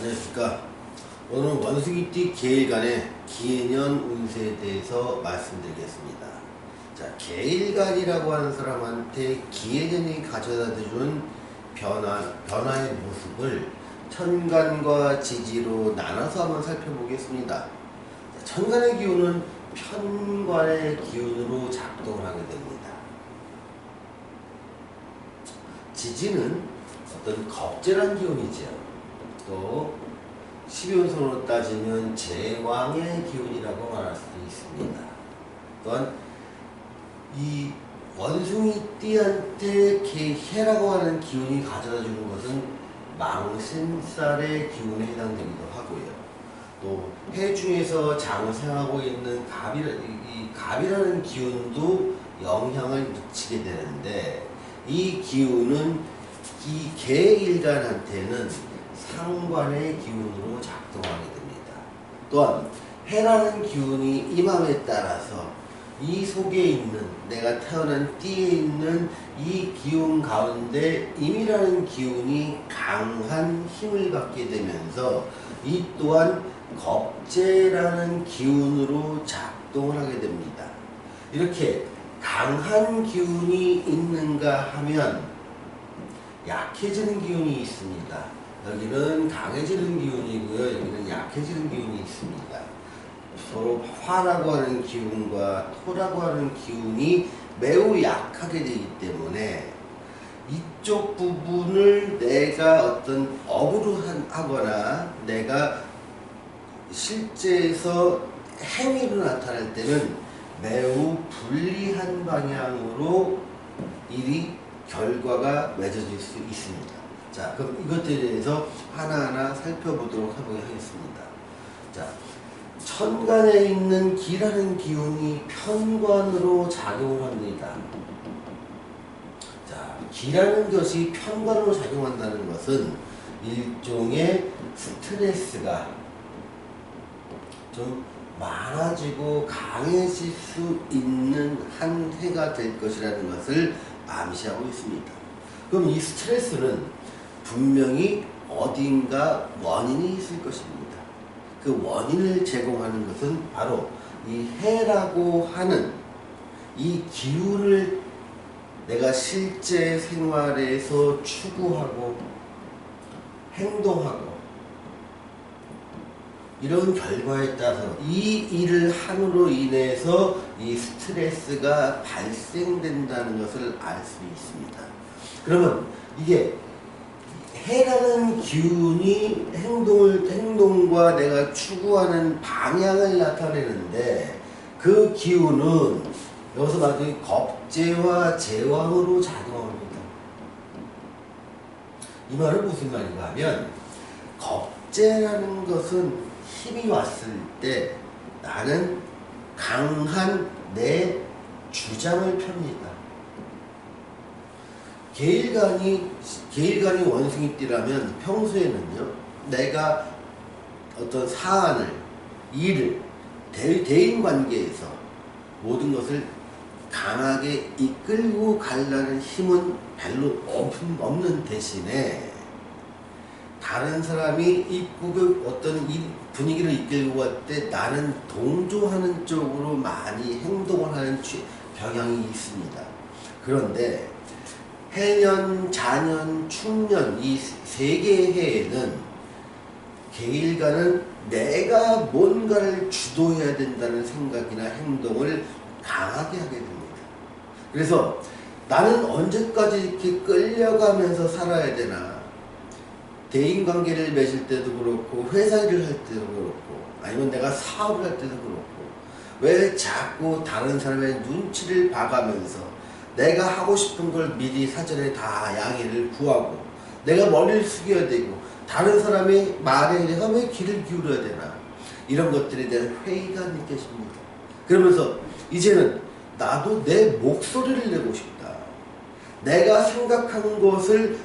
안녕하십니까. 오늘은 원숭이띠 계일간의 기해년 운세에 대해서 말씀드리겠습니다. 자, 계일간이라고 하는 사람한테 기해년이 가져다 주는 변화, 변화의 모습을 천간과 지지로 나눠서 한번 살펴보겠습니다. 자, 천간의 기운은 편관의 기운으로 작동을 하게 됩니다. 지지는 어떤 겁제란 기운이죠. 또 12운선으로 따지면 제왕의 기운이라고 말할 수도 있습니다. 또한 이 원숭이 띠한테 해라고 하는 기운이 가져다 주는 것은 망신살의 기운에 해당되기도 하고요. 또 해 중에서 장생하고 있는 갑이라, 이 갑이라는 기운도 영향을 미치게 되는데 이 기운은 이 개일간한테는 상관의 기운으로 작동하게 됩니다. 또한 해라는 기운이 임함에 따라서 이 속에 있는 내가 태어난 띠에 있는 이 기운 가운데 임이라는 기운이 강한 힘을 받게 되면서 이 또한 겁재라는 기운으로 작동을 하게 됩니다. 이렇게 강한 기운이 있는가 하면 약해지는 기운이 있습니다. 여기는 강해지는 기운이고요. 여기는 약해지는 기운이 있습니다. 서로 화라고 하는 기운과 토라고 하는 기운이 매우 약하게 되기 때문에 이쪽 부분을 내가 어떤 업으로 하거나 내가 실제에서 행위로 나타날 때는 매우 불리한 방향으로 일이 결과가 맺어질 수 있습니다. 자, 그럼 이것에 대해서 하나하나 살펴보도록 하겠습니다. 자, 천간에 있는 기라는 기운이 편관으로 작용을 합니다. 자, 기라는 것이 편관으로 작용한다는 것은 일종의 스트레스가 좀 많아지고 강해질 수 있는 한 해가 될 것이라는 것을 암시하고 있습니다. 그럼 이 스트레스는 분명히 어딘가 원인이 있을 것입니다. 그 원인을 제공하는 것은 바로 이 해라고 하는 이 기운을 내가 실제 생활에서 추구하고 행동하고 이런 결과에 따라서 이 일을 함으로 인해서 이 스트레스가 발생된다는 것을 알 수 있습니다. 그러면 이게 해라는 기운이 행동을, 행동과 내가 추구하는 방향을 나타내는데 그 기운은 여기서 말하는 겁재와 제왕으로 작용합니다. 이 말은 무슨 말인가 하면 겁재라는 것은 힘이 왔을 때 나는 강한 내 주장을 펴니다. 개일간이 개일간이 원숭이 띠라면 평소에는요 내가 어떤 사안을 일을 대, 대인 관계에서 모든 것을 강하게 이끌고 가려는 힘은 별로 없는 대신에 다른 사람이 입고 어떤 분위기를 이끌고 갈 때 나는 동조하는 쪽으로 많이 행동을 하는 경향이 있습니다. 그런데 해년, 자년, 충년 이 세 개의 해에는 개일간은 내가 뭔가를 주도해야 된다는 생각이나 행동을 강하게 하게 됩니다. 그래서 나는 언제까지 이렇게 끌려가면서 살아야 되나 대인관계를 맺을 때도 그렇고 회사 일을 할 때도 그렇고 아니면 내가 사업을 할 때도 그렇고 왜 자꾸 다른 사람의 눈치를 봐가면서 내가 하고 싶은 걸 미리 사전에 다 양해를 구하고 내가 머리를 숙여야 되고 다른 사람의 말에 왜 귀를 기울여야 되나 이런 것들에 대한 회의가 느껴집니다. 그러면서 이제는 나도 내 목소리를 내고 싶다. 내가 생각하는 것을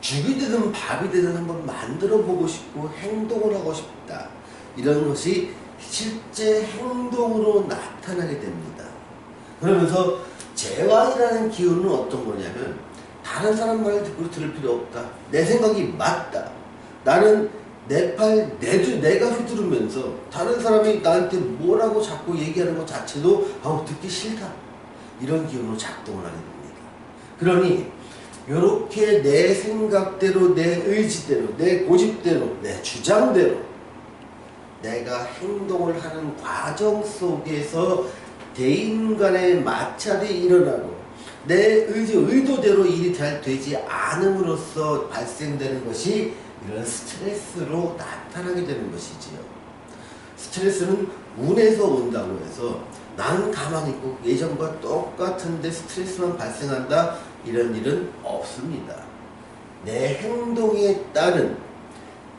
죽이 되든 밥이 되든 한번 만들어 보고 싶고 행동을 하고 싶다. 이런 것이 실제 행동으로 나타나게 됩니다. 그러면서 제왕이라는 기운은 어떤 거냐면 다른 사람 말을 듣고 들을 필요 없다. 내 생각이 맞다. 나는 내 팔 내도 내가 휘두르면서 다른 사람이 나한테 뭐라고 자꾸 얘기하는 것 자체도 아우 듣기 싫다 이런 기운으로 작동을 하게 됩니다. 그러니 이렇게 내 생각대로 내 의지대로 내 고집대로 내 주장대로 내가 행동을 하는 과정 속에서 대인 간의 마찰이 일어나고 내 의지, 의도대로 일이 잘 되지 않음으로써 발생되는 것이 이런 스트레스로 나타나게 되는 것이지요. 스트레스는 운에서 온다고 해서 나는 가만히 있고 예전과 똑같은데 스트레스만 발생한다 이런 일은 없습니다. 내 행동에 따른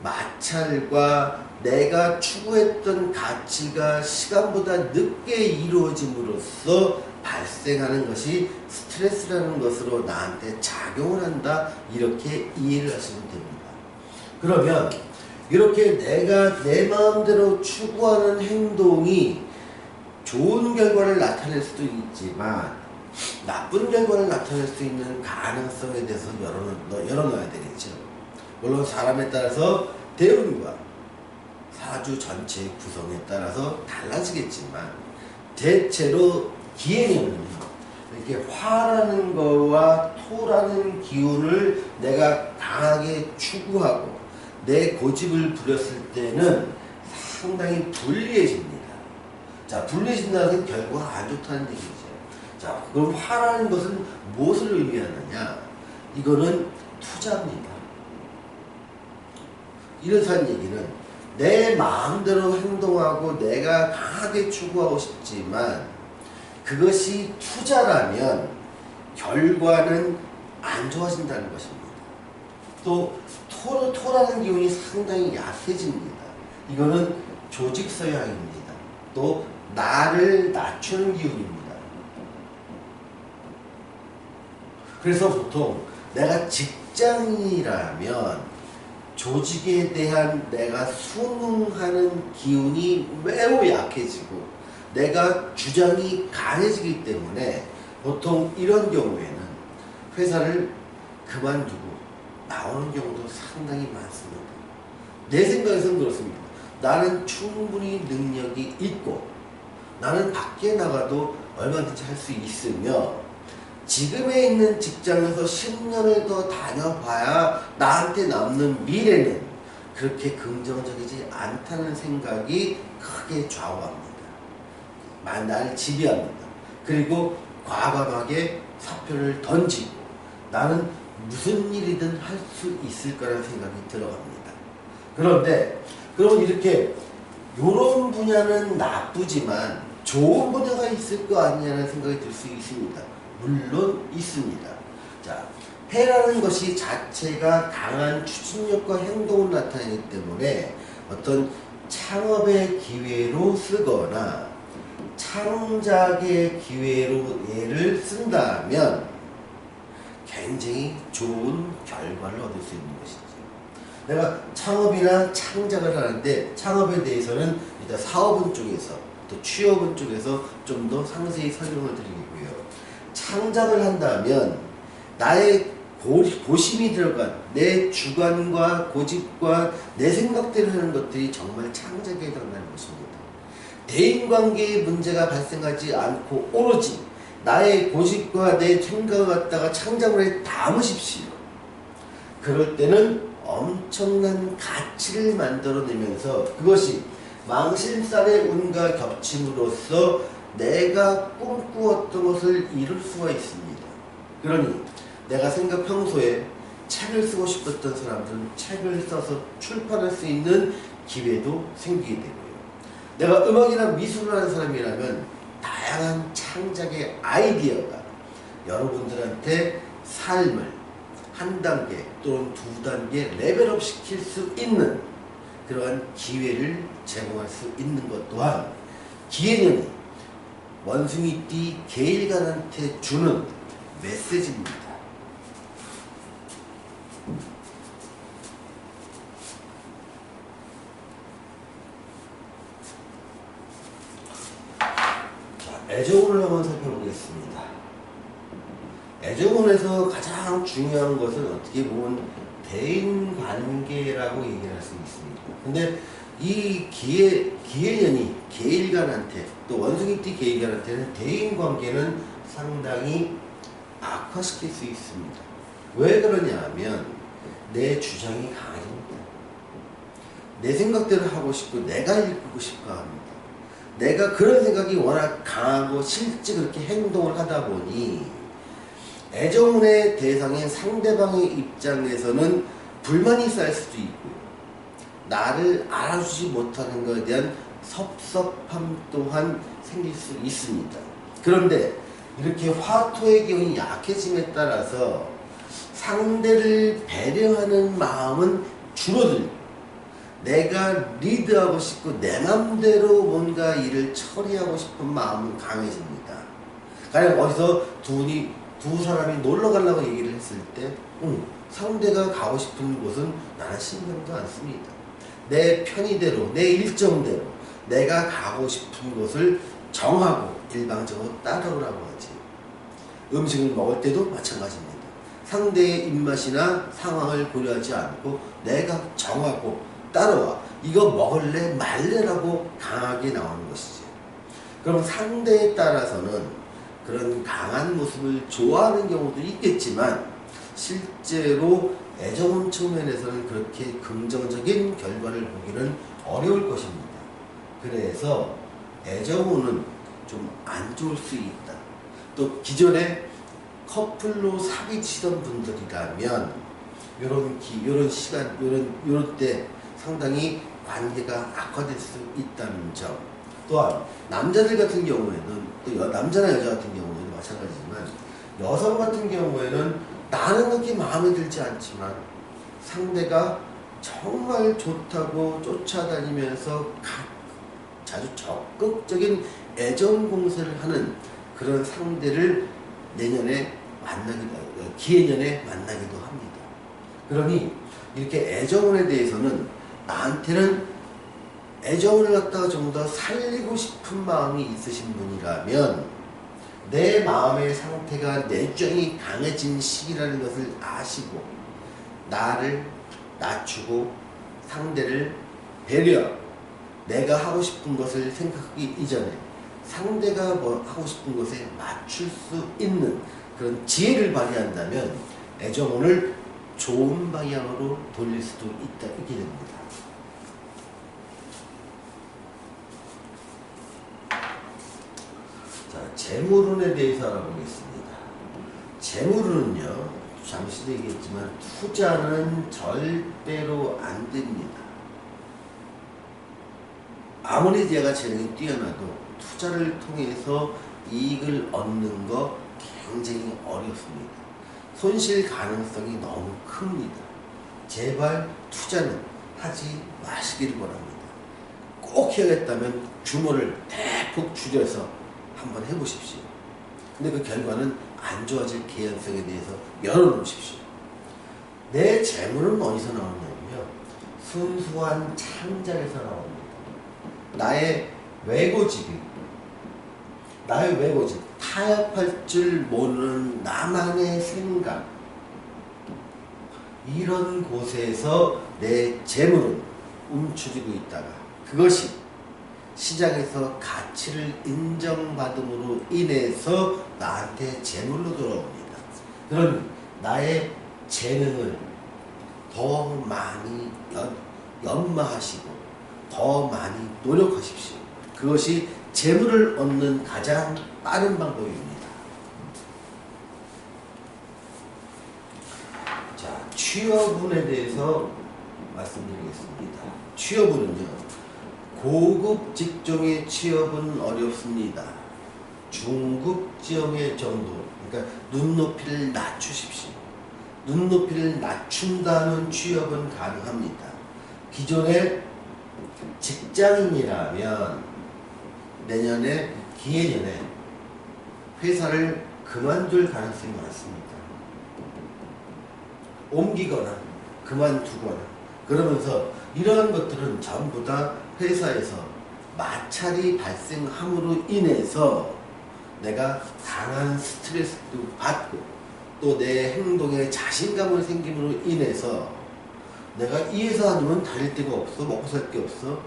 마찰과 내가 추구했던 가치가 시간보다 늦게 이루어짐으로써 발생하는 것이 스트레스라는 것으로 나한테 작용을 한다 이렇게 이해를 하시면 됩니다. 그러면 이렇게 내가 내 마음대로 추구하는 행동이 좋은 결과를 나타낼 수도 있지만 나쁜 결과를 나타낼 수 있는 가능성에 대해서 열어놓, 열어놔야 되겠죠. 물론 사람에 따라서 대운과 사주 전체의 구성에 따라서 달라지겠지만 대체로 기행에는 이렇게 화라는 거와 토라는 기운을 내가 강하게 추구하고 내 고집을 부렸을 때는 상당히 불리해집니다. 자, 불리해진다는 결과가 안 좋다는 얘기죠. 자, 그럼 화라는 것은 무엇을 의미하느냐? 이거는 투자입니다. 이렇다는 얘기는 내 마음대로 행동하고 내가 강하게 추구하고 싶지만 그것이 투자라면 결과는 안 좋아진다는 것입니다. 또 토, 토라는 기운이 상당히 약해집니다. 이거는 조직 서양입니다. 또 나를 낮추는 기운입니다. 그래서 보통 내가 직장인이라면 조직에 대한 내가 순응하는 기운이 매우 약해지고 내가 주장이 강해지기 때문에 보통 이런 경우에는 회사를 그만두고 나오는 경우도 상당히 많습니다. 내 생각에서는 그렇습니다. 나는 충분히 능력이 있고 나는 밖에 나가도 얼마든지 할 수 있으며 지금에 있는 직장에서 10년을 더 다녀봐야 나한테 남는 미래는 그렇게 긍정적이지 않다는 생각이 크게 좌우합니다. 나를 지배합니다. 그리고 과감하게 사표를 던지고 나는 무슨 일이든 할 수 있을 거라는 생각이 들어갑니다. 그런데 그러면 이렇게 이런 분야는 나쁘지만 좋은 분야가 있을 거 아니냐는 생각이 들 수 있습니다. 물론 있습니다. 자, 해라는 것이 자체가 강한 추진력과 행동을 나타내기 때문에 어떤 창업의 기회로 쓰거나 창작의 기회로 얘를 쓴다면 굉장히 좋은 결과를 얻을 수 있는 것이죠. 내가 창업이나 창작을 하는데 창업에 대해서는 일단 사업은 쪽에서 또 취업은 쪽에서 좀 더 상세히 설명을 드리겠고요. 창작을 한다면 나의 고심이 들어간 내 주관과 고집과 내 생각대로 하는 것들이 정말 창작에 해당하는 것입니다. 대인관계의 문제가 발생하지 않고 오로지 나의 고집과 내 생각을 갖다가 창작을 해 담으십시오. 그럴 때는 엄청난 가치를 만들어내면서 그것이 망신살의 운과 겹침으로써 내가 꿈꾸었던 것을 이룰 수가 있습니다. 그러니 내가 생각 평소에 책을 쓰고 싶었던 사람들은 책을 써서 출판할 수 있는 기회도 생기게 되고요. 내가 음악이나 미술을 하는 사람이라면 다양한 창작의 아이디어가 여러분들한테 삶을 한 단계 또는 두 단계 레벨업 시킬 수 있는 그러한 기회를 제공할 수 있는 것 또한 기회는 원숭이 띠 개일간한테 주는 메시지입니다. 자, 애정운을 한번 살펴보겠습니다. 애정운에서 가장 중요한 것은 어떻게 보면 대인 관계라고 얘기할 수 있습니다. 근데 이 기회, 기회년이 계일간한테 또 원숭이띠 계일간한테는 대인 관계는 상당히 악화시킬 수 있습니다. 왜 그러냐 하면 내 주장이 강해집니다. 내 생각대로 하고 싶고 내가 이끌고 싶어 합니다. 내가 그런 생각이 워낙 강하고 실제 그렇게 행동을 하다 보니 애정운의 대상인 상대방의 입장에서는 불만이 쌓일 수도 있고요. 나를 알아주지 못하는 것에 대한 섭섭함 또한 생길 수 있습니다. 그런데 이렇게 화토의 기운이 약해짐에 따라서 상대를 배려하는 마음은 줄어들고 내가 리드하고 싶고 내 맘대로 뭔가 일을 처리하고 싶은 마음은 강해집니다. 가령 어디서 두 분이 두 사람이 놀러 가려고 얘기를 했을 때 응, 상대가 가고 싶은 곳은 나는 신경도 안 씁니다. 내 편의대로 내 일정대로 내가 가고 싶은 곳을 정하고 일방적으로 따라오라고 하지. 음식을 먹을 때도 마찬가지입니다. 상대의 입맛이나 상황을 고려하지 않고 내가 정하고 따라와. 이거 먹을래 말래라고 강하게 나오는 것이지. 그럼 상대에 따라서는 그런 강한 모습을 좋아하는 경우도 있겠지만 실제로 애정운 측면에서는 그렇게 긍정적인 결과를 보기는 어려울 것입니다. 그래서 애정운은 좀 안 좋을 수 있다. 또 기존에 커플로 사귀치던 분들이라면 이런 기, 이런 시간, 이런 이런 때 상당히 관계가 악화될 수 있다는 점. 또한 남자들 같은 경우에는 또 여, 남자나 여자 같은 경우에는 마찬가지지만 여성 같은 경우에는 나는 그렇게 마음에 들지 않지만 상대가 정말 좋다고 쫓아다니면서 가, 자주 적극적인 애정 공세를 하는 그런 상대를 내년에 만나기도 기해년에 만나기도 합니다. 그러니 이렇게 애정운에 대해서는 나한테는 애정을 갖다가 좀 더 살리고 싶은 마음이 있으신 분이라면 내 마음의 상태가 내적이 강해진 시기라는 것을 아시고 나를 낮추고 상대를 배려 내가 하고 싶은 것을 생각하기 이전에 상대가 뭐 하고 싶은 것에 맞출 수 있는 그런 지혜를 발휘한다면 애정운을 좋은 방향으로 돌릴 수도 있다 있게 됩니다. 자, 재물운에 대해서 알아보겠습니다. 재물운은요, 잠시도 얘기했지만 투자는 절대로 안 됩니다. 아무리 제가 재능이 뛰어나도 투자를 통해서 이익을 얻는 거 굉장히 어렵습니다. 손실 가능성이 너무 큽니다. 제발 투자는 하지 마시기를 바랍니다. 꼭 해야겠다면 규모를 대폭 줄여서 한번 해보십시오. 근데 그 결과는 안 좋아질 개연성에 대해서 열어놓으십시오. 내 재물은 어디서 나오냐면요. 순수한 창작에서 나옵니다. 나의 외고집이 나의 외고집 타협할 줄 모르는 나만의 생각 이런 곳에서 내 재물은 움츠리고 있다가 그것이 시장에서 가치를 인정받음으로 인해서 나한테 재물로 돌아옵니다. 그럼 나의 재능을 더 많이 연, 연마하시고 더 많이 노력하십시오. 그것이 재물을 얻는 가장 빠른 방법입니다. 자, 취업운에 대해서 말씀드리겠습니다. 취업운은요, 고급 직종의 취업은 어렵습니다. 중급 지형의 정도, 그러니까 눈높이를 낮추십시오. 눈높이를 낮춘다는 취업은 가능합니다. 기존의 직장인이라면 내년에 기해년에 회사를 그만둘 가능성이 많습니다. 옮기거나 그만두거나 그러면서 이러한 것들은 전부 다 회사에서 마찰이 발생함으로 인해서 내가 강한 스트레스도 받고 또 내 행동에 자신감을 생김으로 인해서 내가 이 회사 아니면 다닐 데가 없어 먹고 살 게 없어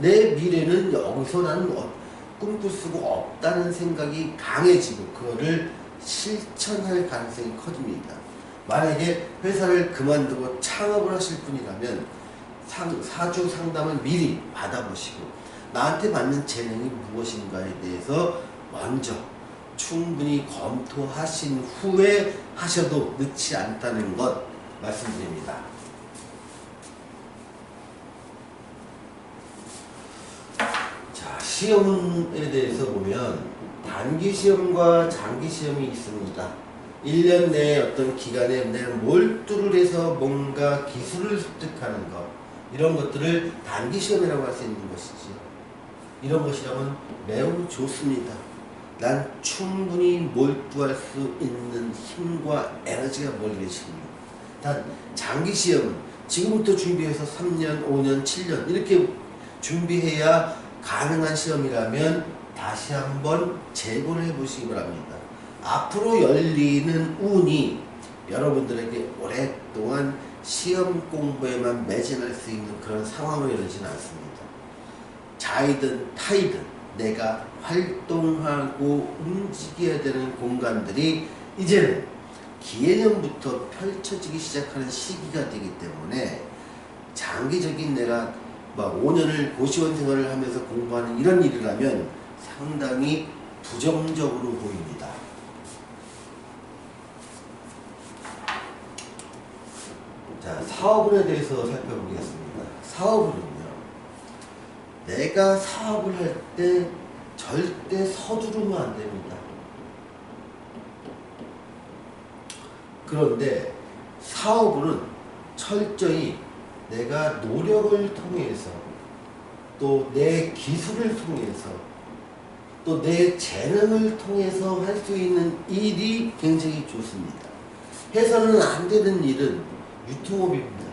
내 미래는 여기서 나는 어- 꿈꿀 수가 없다는 생각이 강해지고 그거를 실천할 가능성이 커집니다. 만약에 회사를 그만두고 창업을 하실 분이라면 상, 사주 상담을 미리 받아보시고 나한테 맞는 재능이 무엇인가에 대해서 먼저 충분히 검토하신 후에 하셔도 늦지 않다는 것 말씀드립니다. 자, 시험에 대해서 보면 단기 시험과 장기 시험이 있습니다. 1년 내에 어떤 기간에 내가 몰두를 해서 뭔가 기술을 습득하는 것, 이런 것들을 단기 시험이라고 할 수 있는 것이지. 이런 것이라면 매우 좋습니다. 난 충분히 몰두할 수 있는 힘과 에너지가 몰려 있습니다. 단 장기 시험은 지금부터 준비해서 3년, 5년, 7년 이렇게 준비해야 가능한 시험이라면 다시 한번 재고를 해보시기 바랍니다. 앞으로 열리는 운이 여러분들에게 오랫동안 시험 공부에만 매진할 수 있는 그런 상황으로 이르지는 않습니다. 자이든 타이든 내가 활동하고 움직여야 되는 공간들이 이제는 기해년부터 펼쳐지기 시작하는 시기가 되기 때문에 장기적인 내가 막 5년을 고시원 생활을 하면서 공부하는 이런 일이라면 상당히 부정적으로 보입니다. 자, 사업에 대해서 살펴보겠습니다. 사업은요, 내가 사업을 할 때 절대 서두르면 안 됩니다. 그런데 사업은 철저히 내가 노력을 통해서 또 내 기술을 통해서 또 내 재능을 통해서 할 수 있는 일이 굉장히 좋습니다. 해서는 안 되는 일은 유통업입니다.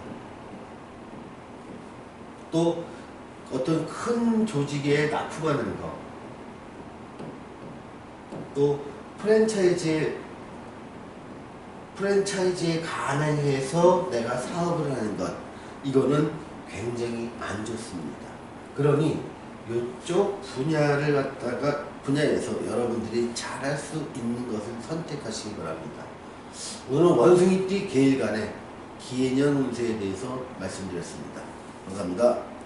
또 어떤 큰 조직에 납품하는 것, 또 프랜차이즈 프랜차이즈에 관해서 내가 사업을 하는 것, 이거는 굉장히 안 좋습니다. 그러니 이쪽 분야를 갖다가 분야에서 여러분들이 잘할 수 있는 것을 선택하시기 바랍니다. 오늘은 원숭이띠 개일간의 기해년 운세에 대해서 말씀드렸습니다. 감사합니다.